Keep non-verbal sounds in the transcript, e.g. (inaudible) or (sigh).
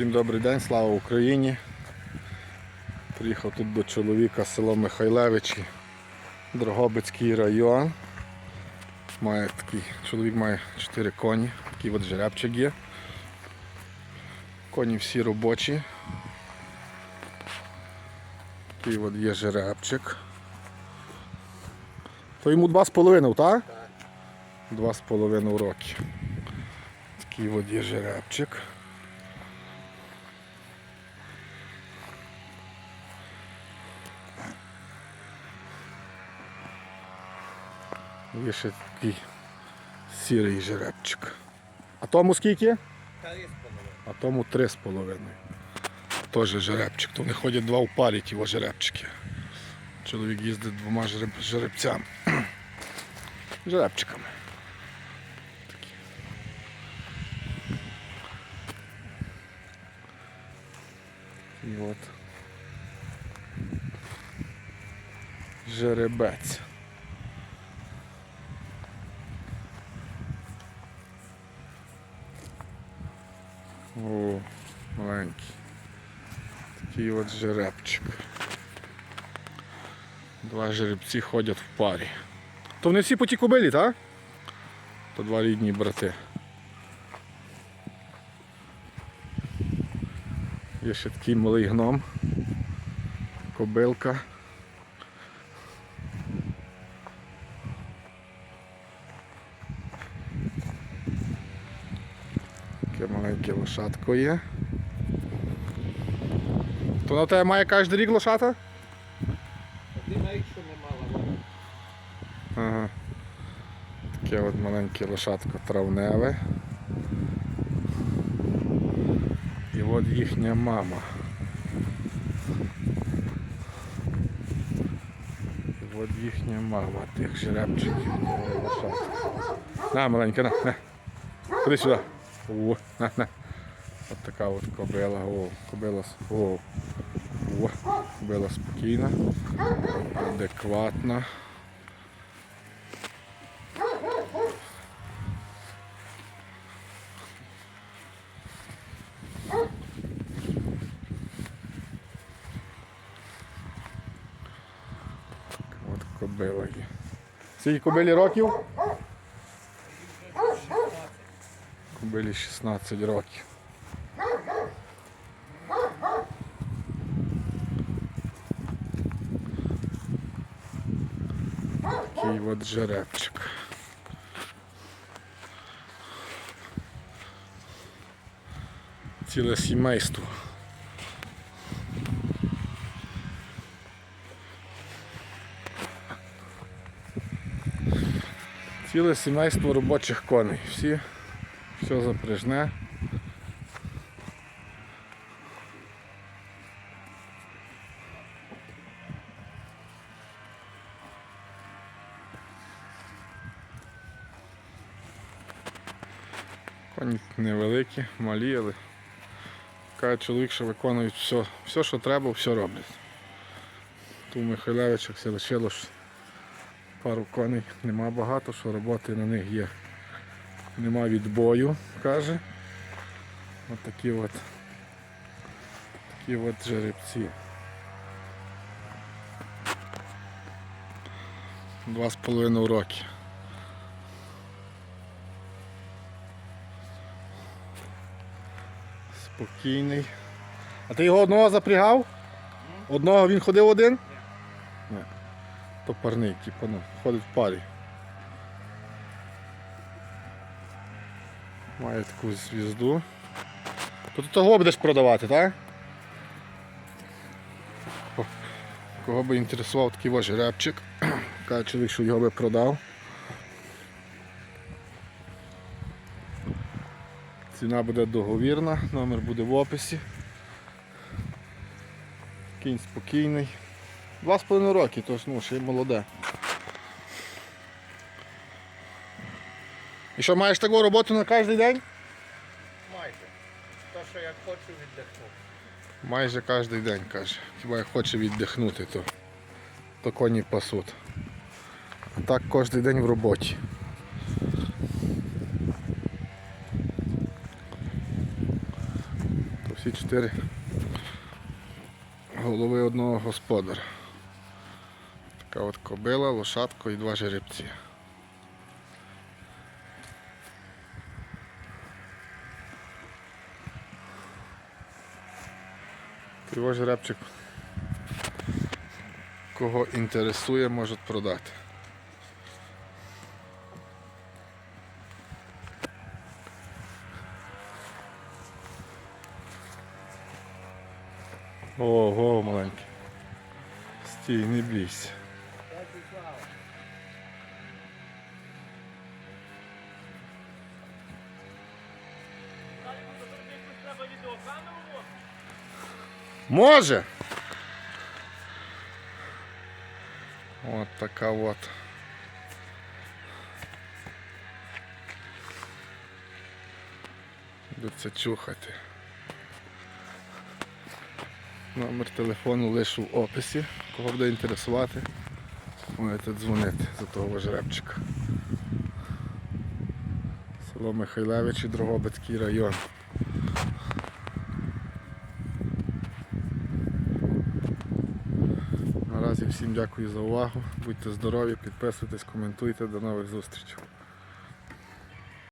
Всім добрий день, слава Україні. Приїхав тут до чоловіка село Михайлевичі, Дрогобицький район. Має такий, чоловік має 4 коні, такий от жеребчик є. Коні всі робочі. Такий от є жеребчик. То йому 2,5, так? З половиною роки. Такий от є жеребчик. Є ще такий сірий жеребчик. А тому скільки? А тому три з половиною. Теж жеребчик. То вони ходять два в парі ті жеребчики. Чоловік їздить двома жереб... жеребцями. (clears throat) Жеребчиками. Такі. І от. Жеребець. О, маленький. Такий от жеребчик. Два жеребці ходять в парі. То вони всі по тій кобилі, так? То два рідні брати. Є ще такий малий гном. Кобилка. Таке маленьке лошадко є. То на тебе має кожен рік лошата? Ти навіть що не мала. Ага. Таке от маленьке лошадко травневе. І от їхня мама. І от їхня мама тих жеребчиків. На, маленька, на, на. Ходи сюди. О, на, на. От така от кобила. О, кобила. О. О, кобила спокійна, адекватна. От кобила є. Скільки кобилі років? Кобилі 16 років. Такий от жеребчик. Ціле сімейство. Ціле сімейство робочих коней. Всі, все запряжне. Коні невеликі, малі, але каже чоловік, що виконують все, все, що треба, все роблять. Тут у Михайлевичах все лишилось пару коней, нема багато, що роботи на них є. Нема відбою, каже. От такі от такі от жеребці. Два з половиною роки. Спокійний. А ти його одного запрягав? Одного він ходив один? Ні. То парний, типу, ну, ходить в парі. Має таку звізду. То ти того будеш продавати, так? Кого би інтересував такий ваш жеребчик. Каже чоловік, що його би продав. Ціна буде договірна, номер буде в описі. Кінь спокійний. Два з половиною роки, тож ну, ще й молоде. І що, маєш таку роботу на кожен день? Майже. То, що я хочу віддихнути. Майже кожен день, каже. Хіба як хоче віддихнути, то, то коні пасуть. А так кожен день в роботі. Всі чотири голови одного господаря. Така от кобила, лошадко і два жеребці. Його жеребчик кого інтересує, можуть продати. Ого, маленький. Стій, не бійся. Може. От така от. Будеться чухати. Номер телефону лишу в описі. Кого буде інтересувати, можете дзвонити за того жеребчика. Село Михайлевич і Дрогобицький район. Наразі всім дякую за увагу. Будьте здорові, підписуйтесь, коментуйте. До нових зустрічей.